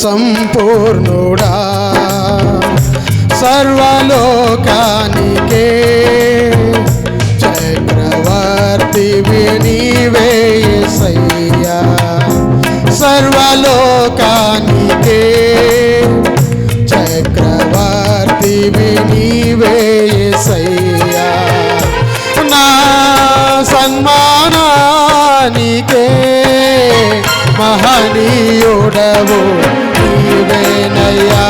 సంపూర్ణుడా సర్వలోకానికే చక్రవర్తి నీవేసయ్యా సర్వలోకానికే చక్రవర్తి నీవేసయ్యా నా సన్మానానికే మహనీయుడవు. నీవేనయ్యా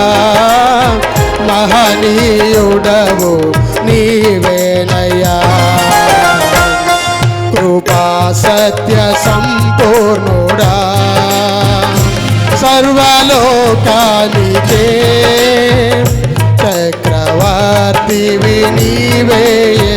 మహనీయుడవు. నీవేనయ్యా. కృపా సత్య సంపూర్ణుడా. సర్వలోకానికే చక్రవర్తి నీవేసయ్యా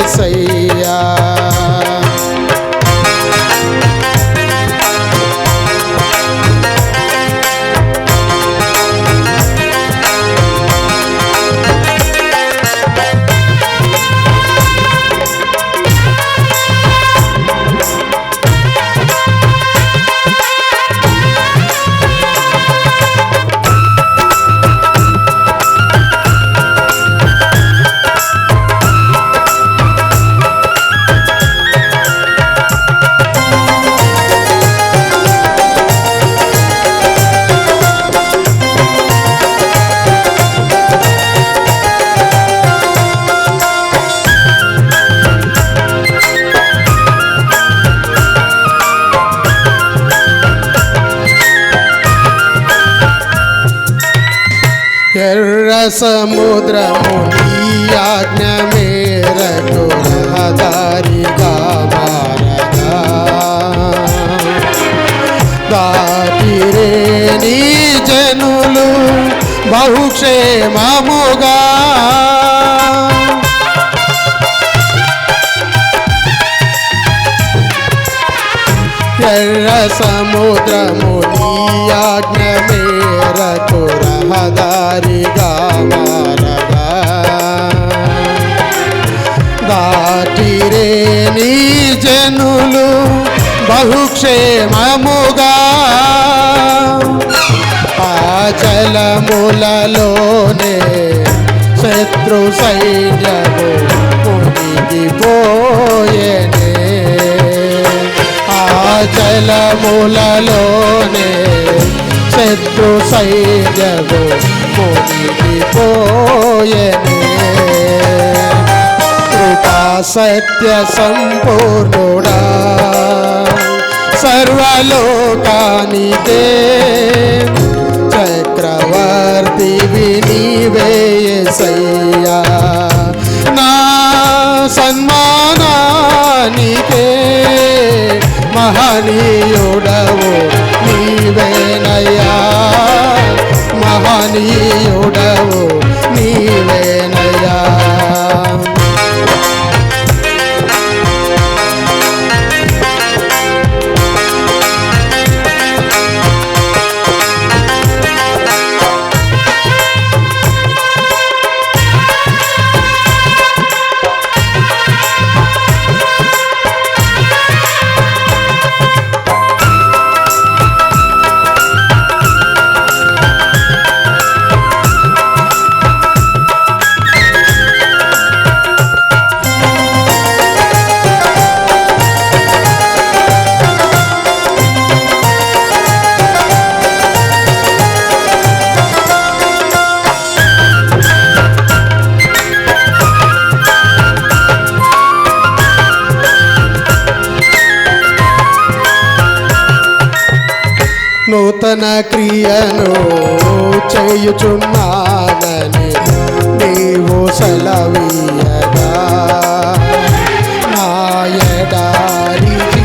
ఎర్ర సముద్రము నీ ఆజ్ఞ మేరకు రహదారిగా మారగా దాటిరే నీ జనులు బహుక్షేమముగా ఎర్ర సముద్రము నీ ఆజ్ఞ మేరకు రహదారిగా మారగా దాటిరే నీ జనులు బహుక్షేమముగా. ఆ జలములలోనే శత్రు సైన్యము మునిగిపోయేనే ఆ జలములలోనే శత్రు సైన్యము మునిగిపోయేనే. కృపా సత్య సంపూర్ణుడా సర్వలోకానికే. చక్రవర్తి వినివేయ సయ్యా నూతన క్రియను చేయుచున్నానని నీవు సెలవీయగా. నా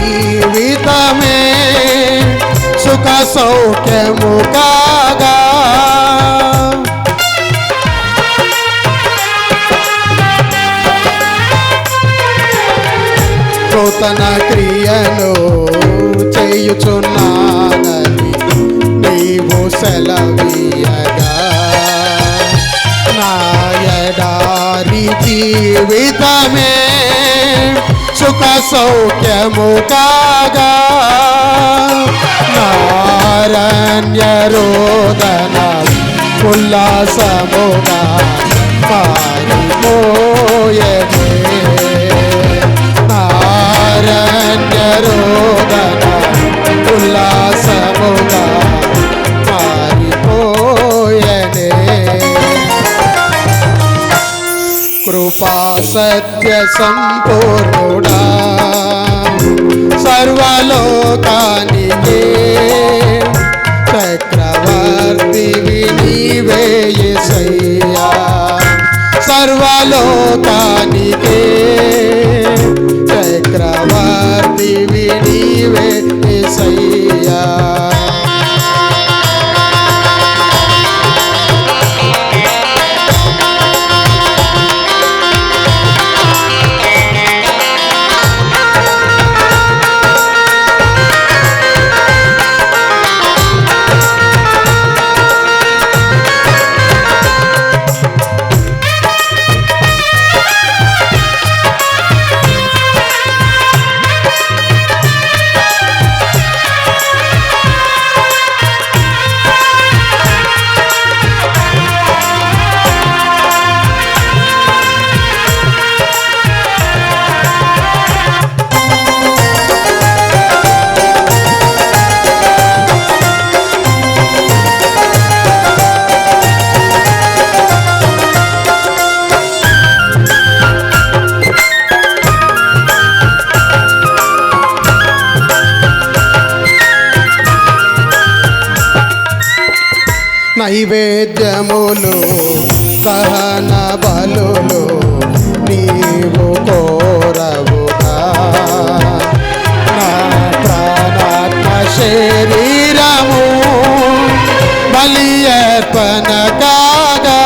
జీవితమే సుఖ సౌఖ్యము కాగా జీవితమే సుఖ సౌఖ్యము కాగా నారణ్య రోదన ఉల్లాసముగా పారిపోయే సత్య సంపూర్ణుడా సర్వలోకానికి చక్రవర్తి నీవే యేసయ్యా. సర్వలోకానికి నైవేద్యములు దహన బలులు నీవు కోరవుగా నా ప్రాణాత్మ శరీరము బలి అర్పణ కాగా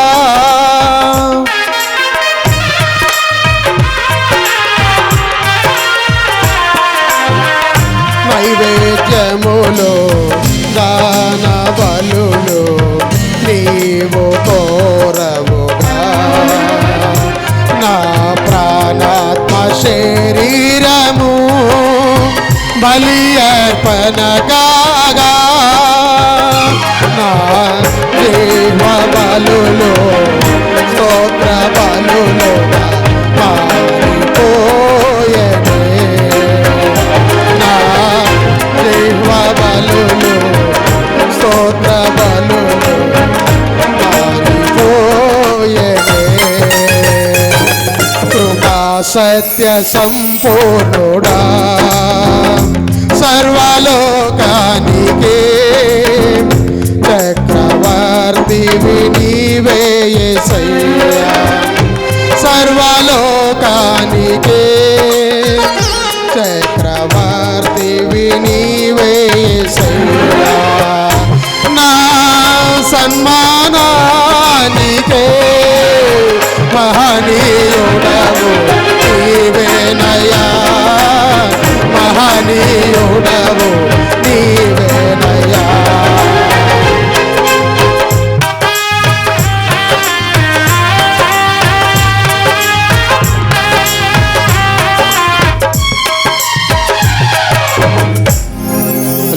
బలి అర్పణగా నా దేవ బలులో స్తోత్ర బలులోగా మారిపోయనే నా దేవ బలులు స్తోత్ర మారిపోయనే కృపా సత్య సంపూర్ణుడా. సర్వలోకానికి చక్రవర్తి నీవే యేసయ్యా సర్వలోకానికి చక్రవర్తి నీవే యేసయ్యా నా సన్మానానికే మహనీయుడవు నీవేనయా নিও নামো নিয়ে